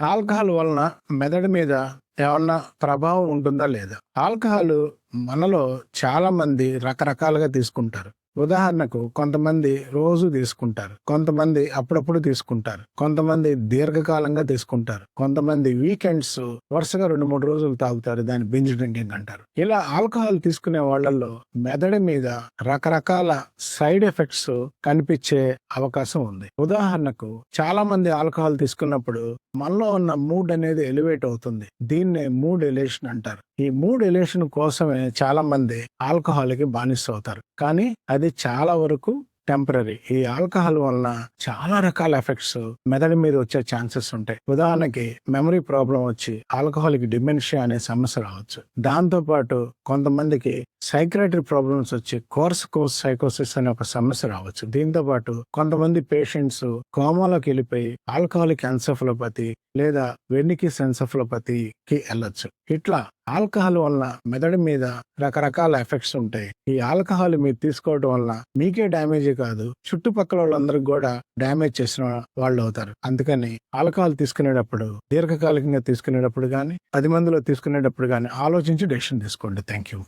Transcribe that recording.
Alcohol వలన మెదడు మీద ఏమన్నా ప్రభావం ఉంటుందా లేదా? ఆల్కహాల్ మనలో చాలా మంది రకరకాలుగా తీసుకుంటారు. ఉదాహరణకు కొంతమంది రోజు తీసుకుంటారు కొంతమంది అప్పుడప్పుడు తీసుకుంటారు కొంతమంది దీర్ఘకాలంగా తీసుకుంటారు కొంతమంది వీకెండ్స్ వరుసగా రెండు మూడు రోజులు తాగుతారు దాన్ని బింజ్ డ్రింకింగ్ అంటారు. ఇలా ఆల్కహాల్ తీసుకునే వాళ్ళల్లో మెదడు మీద రకరకాల సైడ్ ఎఫెక్ట్స్ కనిపించే అవకాశం ఉంది. ఉదాహరణకు చాలా మంది ఆల్కహాల్ తీసుకున్నప్పుడు మనలో ఉన్న మూడ్ అనేది ఎలివేట్ అవుతుంది. దీన్నే మూడ్ ఎలేషన్ అంటారు. ఈ మూడ్ ఎలేషన్ కోసమే చాలా మంది ఆల్కహాల్కి బానిస అవుతారు. కానీ అది చాలా వరకు టెంపరీ ఈ ఆల్కహాల్ వలన చాలా రకాల ఎఫెక్ట్స్ మెదడు మీద వచ్చే ఛాన్సెస్ ఉంటాయి. ఉదాహరణకి మెమరీ ప్రాబ్లం వచ్చి ఆల్కహాలిక్ డిమెన్షియా అనే సమస్య రావచ్చు. దాంతోపాటు కొంతమందికి సైక్రటరీ ప్రాబ్లమ్స్ వచ్చి కోర్స్ కోర్స్ సైకోసిస్ అనే ఒక సమస్య రావచ్చు. దీంతో పాటు కొంతమంది పేషెంట్స్ కోమాలోకి వెళ్ళిపోయి ఆల్కహాలిక్ ఎన్సెఫలోపతి లేదా వెన్నికి సెన్సెఫలోపతికి వెళ్ళొచ్చు. ఇట్లా ఆల్కహాల్ వలన మెదడు మీద రకరకాల ఎఫెక్ట్స్ ఉంటాయి. ఈ ఆల్కహాల్ మీరు తీసుకోవడం వలన మీకే డ్యామేజ్ కాదు. చుట్టుపక్కల వాళ్ళందరికి కూడా డ్యామేజ్ చేసిన వాళ్ళు అవుతారు. అందుకని ఆల్కహాల్ తీసుకునేటప్పుడు దీర్ఘకాలికంగా తీసుకునేటప్పుడు కానీ పది మందిలో తీసుకునేటప్పుడు కానీ ఆలోచించి డెసిషన్ తీసుకోండి. Thank you